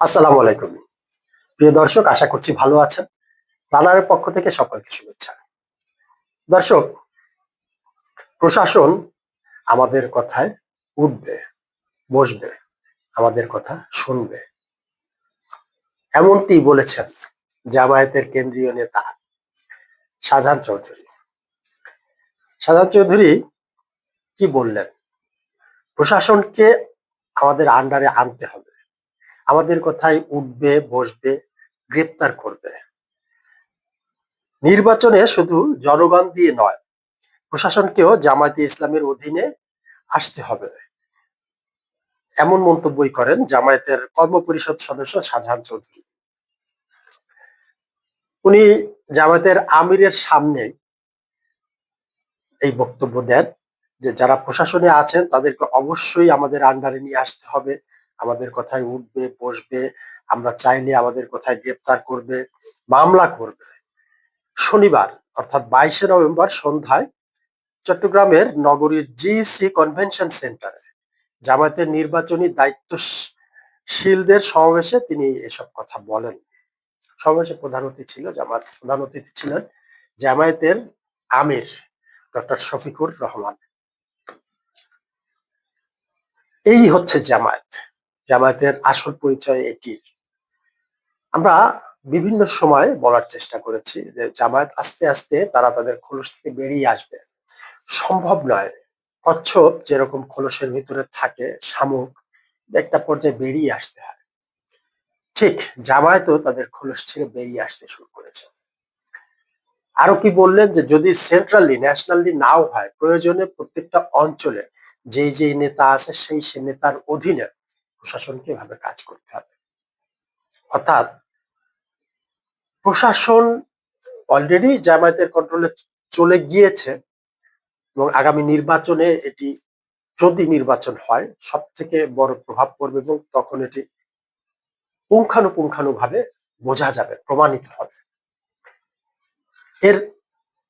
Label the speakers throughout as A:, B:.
A: আসসালামু আলাইকুম। প্রিয় দর্শক, আশা করছি ভালো আছেন। রানারের পক্ষ থেকে সকলকে শুভেচ্ছা। দর্শক, প্রশাসন আমাদের কথায় উঠবে, বসবে, আমাদের কথা শুনবে। এমনটি বলেছেন জামায়াতের কেন্দ্রীয় নেতা শাহজাহান চৌধুরী। শাহজাহান চৌধুরী কি বললেন? প্রশাসনকে আমাদের আন্ডারে আনতে হবে। আমাদের কথায় উঠবে, বসবে, গ্রেপ্তার করবে। নির্বাচনে শুধু জনগণ দিয়ে নয়, প্রশাসনকেও জামায়াতে ইসলামের অধীনে আসতে হবে। এমন মন্তব্যই করেন জামায়াতের কর্মপরিষদ সদস্য শাহজাহান চৌধুরী। উনি জামায়াতের আমিরের সামনে এই বক্তব্য দেন যে, যারা প্রশাসনে আছেন তাদেরকে অবশ্যই আমাদের আন্ডারে নিয়ে আসতে হবে। আমাদের কথায় উঠবে, বসবে, আমরা চাইলে আমাদের কথায় গ্রেপ্তার করবে, মামলা করবে। শনিবার, অর্থাৎ বাইশে নভেম্বর সন্ধ্যায় চট্টগ্রামের নগরীর জিসি কনভেনশন সেন্টারে জামায়াতের নির্বাচনী দায়িত্বশীলদের সমাবেশে তিনি এসব কথা বলেন। সমাবেশে প্রধান অতিথি ছিল জামায়াত, প্রধান অতিথি ছিলেন জামায়াতের আমির ডক্টর শফিকুর রহমান। এই হচ্ছে জামায়াত। জামায়াতের আসল পরিচয় এটি। আমরা বিভিন্ন সময় বলার চেষ্টা করেছি যে জামায়াত আস্তে আস্তে তারা তাদের খোলস থেকে বেরিয়ে আসবে। সম্ভব নয়। কচ্ছপ যেরকম খোলসের ভিতরে থাকে, শামুক, একটা পর্যায়ে বেরিয়ে আসতে হয়। ঠিক, জামায়াতও তাদের খোলস ছেড়ে বেরিয়ে আসতে শুরু করেছে। আরও কি বললেন যে যদি সেন্ট্রালি ন্যাশনালি নাও হয়, প্রয়োজনে প্রত্যেকটা অঞ্চলে যেই যেই নেতা আছে, সেই সে নেতার অধীনে প্রশাসনকে এভাবে কাজ করতে হবে। অর্থাৎ প্রশাসন অলরেডি জামায়াতের কন্ট্রোলে চলে গিয়েছে এবং আগামী নির্বাচনে এটি যদি নির্বাচন হয় সব থেকে বড় প্রভাব পড়বে এবং তখন এটি পুঙ্খানুপুঙ্খানু ভাবে বোঝা যাবে, প্রমাণিত হবে। এর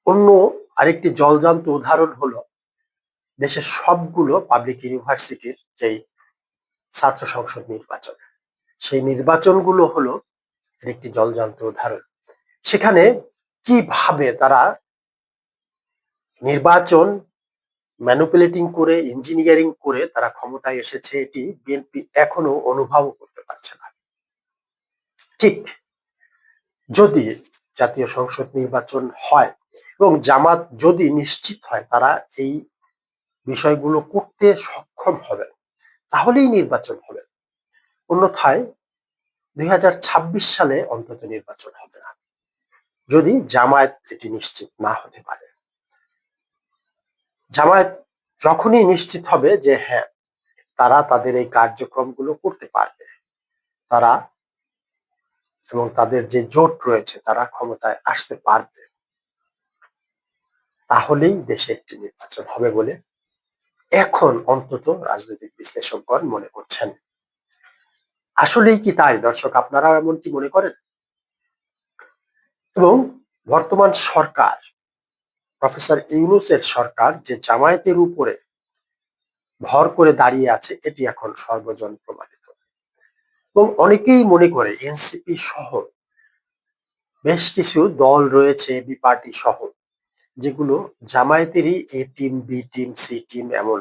A: অন্য আরেকটি জলজান্ত উদাহরণ হলো দেশের সবগুলো পাবলিক ইউনিভার্সিটির যেই ছাত্র সংসদ নির্বাচন। সেই নির্বাচনগুলো হলো এর একটি জলজান্ত উদাহরণ। সেখানে কীভাবে তারা নির্বাচন ম্যানুপুলেটিং করে ইঞ্জিনিয়ারিং করে তারা ক্ষমতায় এসেছে এটি বিএনপি এখনও অনুভব করতে পারছে না। ঠিক যদি জাতীয় সংসদ নির্বাচন হয় এবং জামাত যদি নিশ্চিত হয় তারা এই বিষয়গুলো করতে সক্ষম হবে তাহলেই নির্বাচন হবে। অন্যথায় দুই সালে অন্তত নির্বাচন হবে না। যদি জামায়াত এটি নিশ্চিত না হতে পারে। জামায়াত যখনই নিশ্চিত হবে যে হ্যাঁ তারা তাদের এই কার্যক্রমগুলো করতে পারবে। তারা এবং তাদের যে জোট রয়েছে, তারা ক্ষমতায় আসতে পারবে। তাহলেই দেশে একটি নির্বাচন হবে বলে এখন অন্তত রাজনৈতিক বিশ্লেষকগণ মনে করছেন। আসলেই কি তাই, দর্শক আপনারাও এমনটি মনে করেন? এবং বর্তমান সরকার, প্রফেসর ইউনুসের সরকার যে জামায়াতের উপরে ভর করে দাঁড়িয়ে আছে, এটি এখন সর্বজন প্রমাণিত। এবং অনেকেই মনে করে এনসিপি সহ বেশ কিছু দল রয়েছে, বি পার্টি সহ। যেগুলো জামায়াতেরই A team B team C team এমন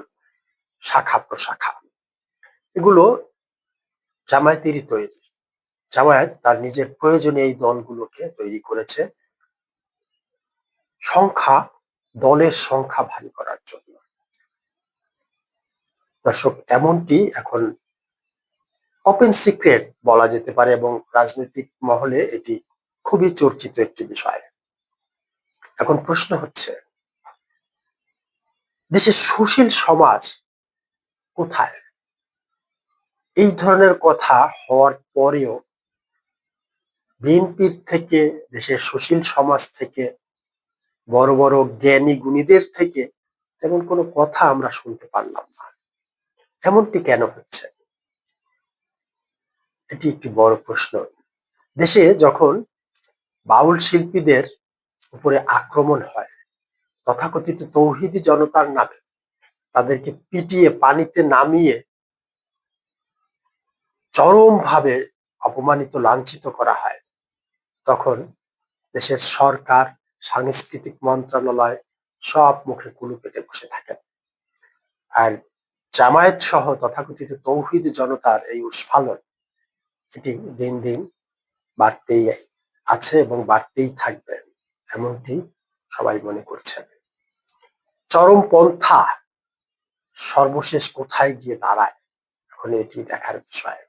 A: শাখা প্রশাখা। এগুলো জামায়াতেরই তৈরি। জামায়াত তার নিজের প্রয়োজনে এই দলগুলোকে তৈরি করেছে। সংখ্যা, দলের সংখ্যা ভারী করার জন্য। দর্শক, এমনটি এখন ওপেন সিক্রেট বলা যেতে পারে এবং রাজনৈতিক মহলে এটি খুবই চর্চিত একটি বিষয়। এখন প্রশ্ন হচ্ছে, দেশের সুশীল সমাজ কোথায়? এই ধরনের কথা হওয়ার পরেও বিএনপির থেকে, দেশের সুশীল সমাজ থেকে, বড় বড় জ্ঞানী গুণীদের থেকে তেমন কোনো কথা আমরা শুনতে পারলাম না। এমনটি কেন হচ্ছে? এটি একটি বড় প্রশ্ন। দেশে যখন বাউল শিল্পীদের উপরে আক্রমণ হয়। তথাকথিত তৌহিদি জনতার নামে তাদেরকে পিটিয়ে পানিতে নামিয়ে চরমভাবে অপমানিত, লাঞ্ছিত করা হয়। তখন দেশের সরকার, সাংস্কৃতিক মন্ত্রণালয় সব মুখে কুলু পেটে বসে থাকেন আর জামায়াত সহ তথাকথিত তৌহিদ জনতার এই উস্ফালন এটি দিন দিন বাড়তেই আছে এবং বাড়তেই থাকবে। এমনটি সবাই মনে করছেন। চরমপন্থা সর্বশেষ কোথায় গিয়ে দাঁড়ায়? এখন এটি দেখার বিষয়।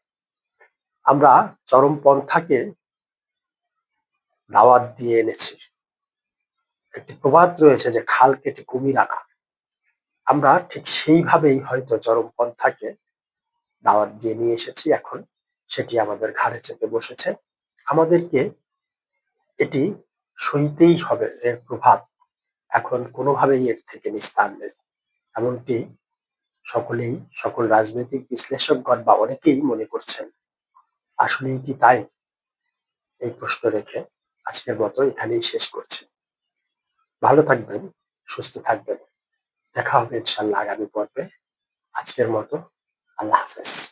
A: আমরা চরমপন্থাকে দাওয়াত দিয়ে এনেছি। একটি প্রবাদ রয়েছে যে, খাল কেটে কুমির আনা। আমরা ঠিক সেইভাবেই হয়তো চরমপন্থাকে দাওয়াত দিয়ে নিয়ে এসেছি। এখন সেটি আমাদের ঘাড়ে চেপে বসেছে। আমাদেরকে এটি সইতেই হবে এর প্রভাব। এখন কোনোভাবেই এর থেকে নিস্তার নেই। এমনটি সকলেই, সকল রাজনৈতিক বিশ্লেষকগণ বা অনেকেই মনে করছেন। আসলেই কি তাই? এই প্রশ্ন রেখে আজকের মতো এখানেই শেষ করছি। ভালো থাকবেন, সুস্থ থাকবেন। দেখা হবে ইনশাল্লাহ আগামী পর্বে। আজকের মতো আল্লাহ হাফেজ।